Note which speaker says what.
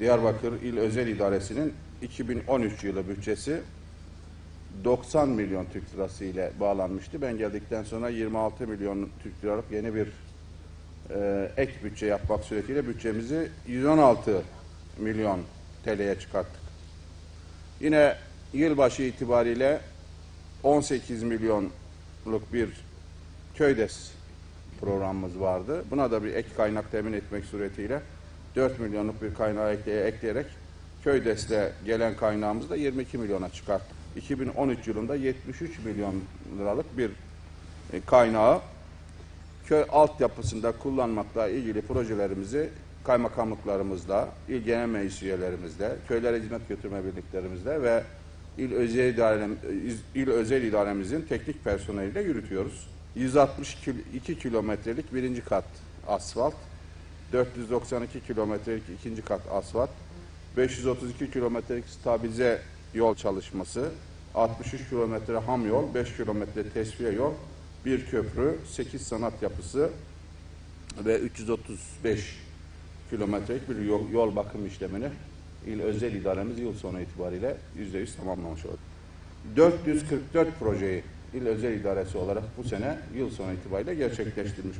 Speaker 1: Diyarbakır İl Özel İdaresi'nin 2013 yılı bütçesi 90 milyon Türk lirası ile bağlanmıştı. Ben geldikten sonra 26 milyon Türk liralık yeni bir e, ek bütçe yapmak suretiyle bütçemizi 116 milyon TL'ye çıkarttık. Yine yılbaşı itibariyle 18 milyonluk bir köydes programımız vardı. Buna da bir ek kaynak temin etmek suretiyle 4 milyonluk bir kaynağı ekleye, ekleyerek köydeste gelen kaynağımızı da 22 milyona çıkarttık. 2013 yılında 73 milyon liralık bir e, kaynağı köy altyapısında kullanmakla ilgili projelerimizi kaymakamlıklarımızla, il genel meclis üyelerimizle, köylere hizmet götürme birliklerimizle ve il özel, idarem, il özel idaremizin teknik personeliyle yürütüyoruz. 162 kilometrelik birinci kat asfalt, 492 kilometrelik ikinci kat asfalt, 532 kilometrelik stabilize yol çalışması, 63 kilometre ham yol, 5 kilometre tesviye yol, bir köprü, 8 sanat yapısı ve 335 kilometrelik bir yol, yol bakım işlemini il özel idaremiz yıl sonu itibariyle %100 tamamlamış oldu. 444 projeyi il özel idaresi olarak bu sene yıl sonu itibariyle gerçekleştirmiş